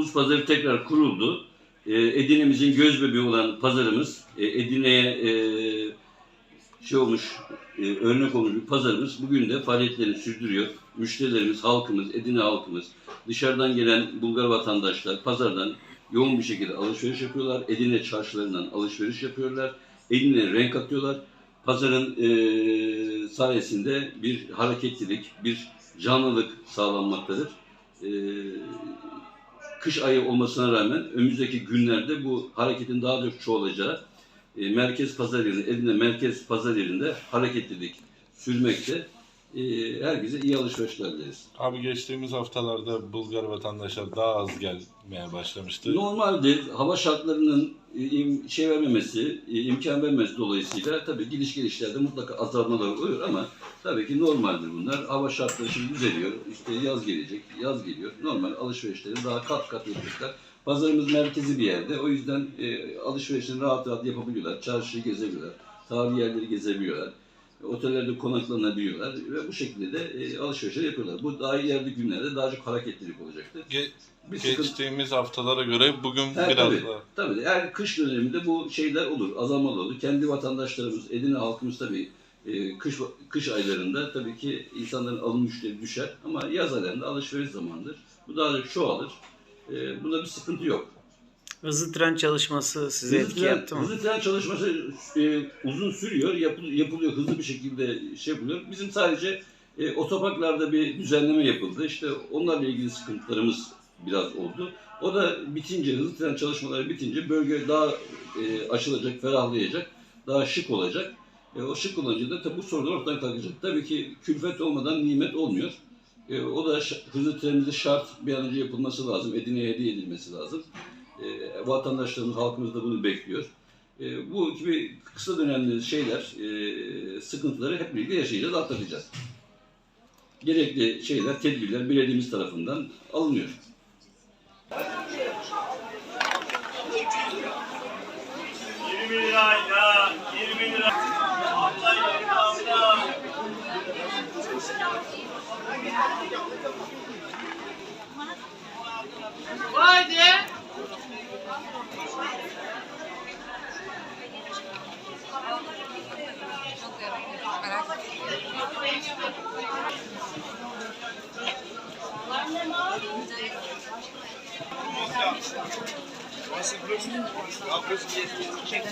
Ulus Pazarı tekrar kuruldu. E, Edirne'mizin göz bebeği olan pazarımız, e, Edirne'ye e, şey olmuş, e, örnek olmuş bir pazarımız bugün de faaliyetlerini sürdürüyor. Müşterilerimiz, halkımız, Edirne halkımız, dışarıdan gelen Bulgar vatandaşlar pazardan yoğun bir şekilde alışveriş yapıyorlar. Edirne çarşılarından alışveriş yapıyorlar. Edirne'ye renk atıyorlar. Pazarın e, sayesinde bir hareketlilik, bir canlılık sağlanmaktadır. E, kış ayı olmasına rağmen önümüzdeki günlerde bu hareketin daha çok çoğalacağı e, merkez pazar yerinde, Edirne merkez pazar yerinde hareketlilik sürmekte. E, herkese iyi alışverişler dileriz. Abi geçtiğimiz haftalarda Bulgar vatandaşlar daha az gelmeye başlamıştı. Normalde hava şartlarının e, şey vermemesi, e, imkan vermemesi dolayısıyla tabii gidiş gelişlerde mutlaka azalmalar oluyor ama tabii ki normaldir bunlar. Hava şartları şimdi düzeliyor. İşte yaz gelecek, yaz geliyor. Normal alışverişleri daha kat kat yapacaklar. Pazarımız merkezi bir yerde. O yüzden e, alışverişini rahat rahat yapabiliyorlar. Çarşıyı gezebiliyorlar. Tarihi yerleri gezebiliyorlar. Otellerde konaklanabiliyorlar ve bu şekilde de e, alışverişler yapıyorlar. Bu daha ileride günlerde daha çok hareketlilik olacaktır. Ge- Bir sıkıntı- geçtiğimiz haftalara göre bugün Ha, biraz tabii, daha. tabii. Her kış döneminde bu şeyler olur, azalmalar olur. Kendi vatandaşlarımız, Edirne halkımız tabii e, kış kış aylarında tabii ki insanların alım güçleri düşer ama yaz aylarında alışveriş zamanıdır. Bu daha çok çoğalır. E, bunda bir sıkıntı yok. Hızlı tren çalışması size Hızlı etki tren, yaptı mı? hızlı tren çalışması e, uzun sürüyor, yapıl- yapılıyor, hızlı bir şekilde şey yapılıyor. Bizim sadece e, otoparklarda bir düzenleme yapıldı. İşte onlarla ilgili sıkıntılarımız biraz oldu. O da bitince, hızlı tren çalışmaları bitince bölge daha e, açılacak, ferahlayacak, daha şık olacak. E, o şık olunca da tabii bu sorunlar ortadan kalkacak. Tabii ki külfet olmadan nimet olmuyor. E, o da hızlı trenimize şart bir an önce yapılması lazım. Edirne'ye hediye edilmesi lazım. E, vatandaşlarımız, halkımız da bunu bekliyor. E, bu gibi kısa dönemli şeyler, e, sıkıntıları hep birlikte yaşayacağız, atlatacağız. Gerekli şeyler, tedbirler belediyemiz tarafından alınıyor. Lirayla, yirmi lira. Abla abla. Nasıl biliyorsun? Yapıyorsun diye çekin.